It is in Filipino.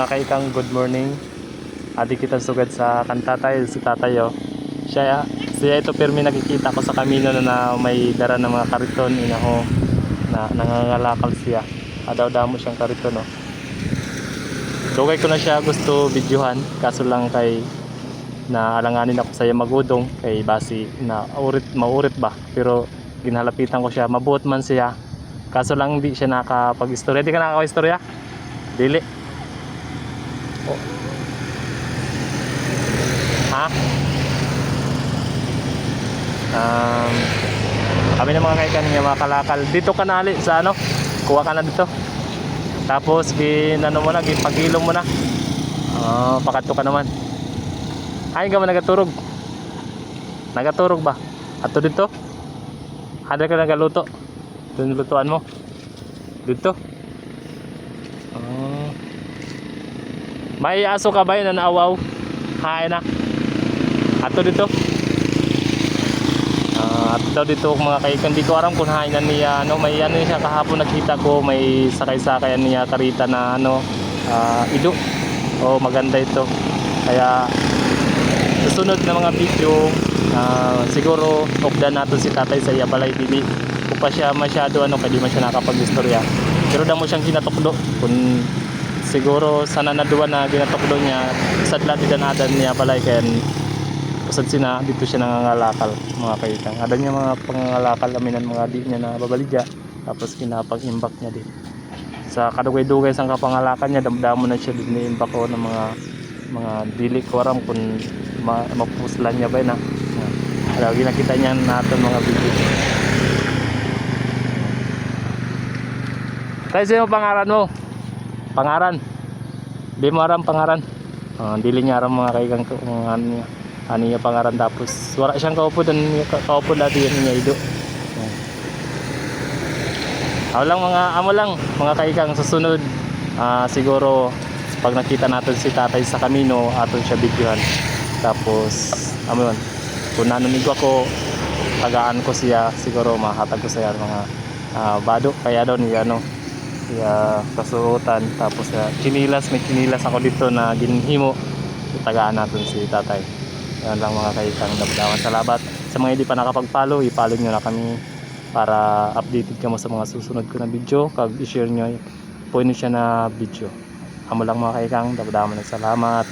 mga kaikang good morning. Adi kita sugad sa kantatay, si tatay oh. Siya, siya ito pirmi nakikita ko sa kamino na, may dara ng mga kariton inaho na nangangalakal siya. Adaw damo siyang kariton oh. Dugay ko na siya gusto videohan kaso lang kay na alanganin ako sa magudong kay basi na urit maurit ba pero ginhalapitan ko siya mabuot man siya kaso lang hindi siya nakapag-istorya di ka nakaka-istorya dili oh. ha? Um, kami ng mga kaikan niya mga kalakal dito ka nali sa ano? Kuha ka na dito. Tapos ginano mo na gipagilom mo na. Oh, pakato ka naman. Ay ka man nagaturog? Nagaturog ba? Ato dito? Ada ka nagaluto. Doon lutuan mo. Dito. Oh. May aso ka ba yun na naawaw? Hain na. Ato dito. Ah, at daw dito mga kaikan. Di ko alam kung hainan niya ano. May ano siya kahapon nakita ko may sakay-sakay niya karita na ano ah, ido. Oh maganda ito. Kaya susunod na mga video ah, siguro updan natin si tatay sa Yabalay Dili. Kung pa siya masyado ano kaya di man siya nakapag-istorya. Pero damo siyang ginatukdo kung siguro sana na duwa na ginatukdo niya sadla di danadan niya balay kaya usad sina dito siya nangangalakal mga kaitang ada niya mga pangangalakal aminan mga di niya na babaligya tapos kinapag-imbak niya din. Sa kadugay-dugay sa kapangalakan niya damdamo na siya din imbak ko ng mga mga dili ko aram kung ma mapuslan niya ba na. Lagi nakita niya natin mga video. Tayo sino pangaran mo pangaran. Di pangaran. Ah, dili niya aram mga kaigang mga ano niya. Ano niya pangaran. Tapos wala siyang kaupo doon. Kaupo dati yan niya ido. Ako lang mga amo lang mga kaikang susunod. Ah, siguro pag nakita natin si tatay sa kamino aton siya videohan. Tapos amo yun. Kung nanunig ako tagaan ko siya. Siguro mahatag ko siya mga ah, bado. Kaya daw niya ano siya kasuotan. Tapos uh, chinilas may chinilas ako dito na ginhimo. Tagaan natin si tatay. Yan lang mga kaikang damdaman salamat. Sa mga hindi pa nakapag-follow i-follow nyo na kami para updated ka mo sa mga susunod ko na video. Kag i-share nyo po nyo siya na video. Amo lang mga kaikang damdaman ng salamat